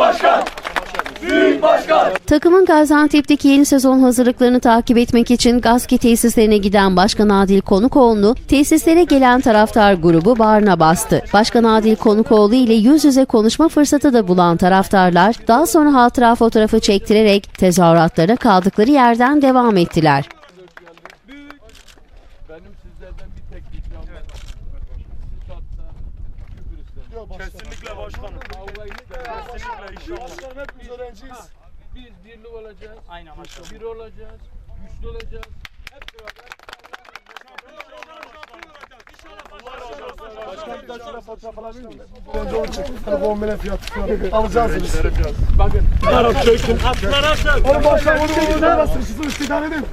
Sayın Başkan. Takımın Gaziantep'teki yeni sezon hazırlıklarını takip etmek için Gazke tesislerine giden Başkan Adil Konukoğlu, tesislere gelen taraftar grubu bağrına bastı. Başkan Adil Konukoğlu ile yüz yüze konuşma fırsatı da bulan taraftarlar, daha sonra hatıra fotoğrafı çektirerek tezahüratlarına kaldıkları yerden devam ettiler. Benim sizlerden bir tek ricam var. Statta küfür istemem. Kesinlikle başkanım. Kesinlikle inşallah. Başkanım hep biz öğrenciyiz. Biz birli olacağız. Aynen başkanım. Bir olacağız. Güçlü olacağız. Hep beraber. Başkan bir daha şöyle fotoğraf alabilir miyim? Önce onu çek. Telefon bile fiyatı falan. Alacaksınız. Bakın. Atlara sök. Oğlum başkan onu bunu nasıl? Sizi istidare edin.